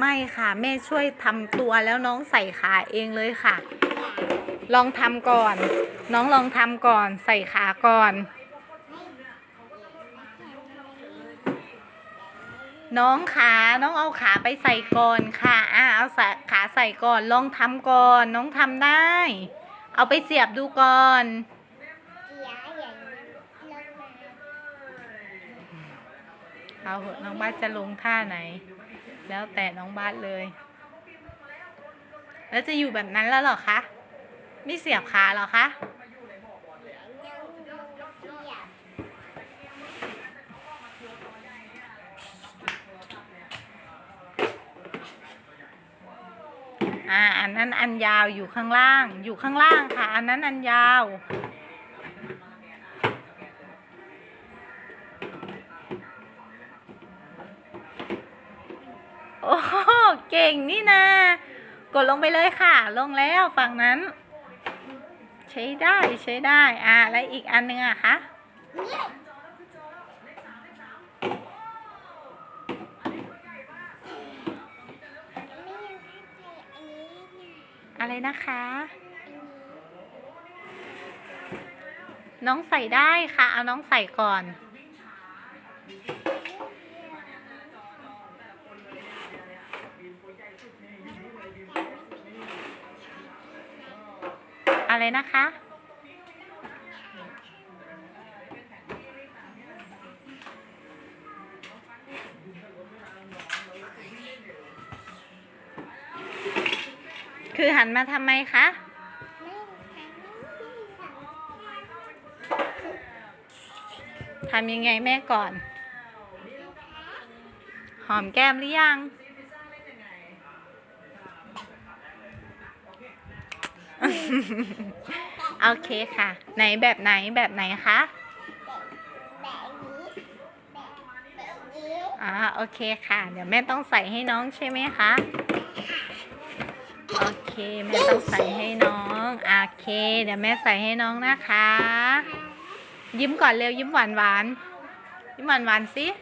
ไม่ค่ะ แม่ช่วยทำตัวแล้วน้องใส่ขาเองเลยค่ะ ลองทำก่อน น้องลองทำก่อน ใส่ขาก่อน น้องขาน้องเอาขาไปใส่ก่อนค่ะอะเอาขาใส่ก่อนลองทำก่อน น้องทำได้ เอาไปเสียบดูก่อนเอาเอาเหอะน้องบ้าจะลงท่าไหน แล้วแต่น้องบาสเลย แล้วจะอยู่แบบนั้นแล้วหรอคะ ไม่เสียบขาหรอคะอ่าอันนั้นอันยาวอยู่ข้างล่าง อยู่ข้างล่างค่ะ อันนั้นอันยาว โอ้โหเก่งนี่นะ กดลงไปเลยค่ะ ลงแล้วฝั่งนั้น ใช้ได้ใช้ได้ อ่าแล้วอีกอันหนึงอะคะอะไรนะคะ น้องใส่ได้ค่ะ เอาน้องใส่ก่อน อะไรนะคะ คือหันมาทำไมคะทำยังไงแม่ก่อน หอมแก้มหรือยัง โอเคค่ะ ไหนแบบไหนแบบไหนคะแบบนี้แบบแบบนี้อ่าโอเคค่ะ เดี๋ยวแม่ต้องใส่ให้น้องใช่ไหมคะโอเคแม่ต้องใส่ให้น้องโอเค เดี๋ยวแม่ใส่ให้น้องนะคะ ยิ้มก่อนเร็วยิ้มหวานหวานๆยิ้มหวานหวานๆสิเ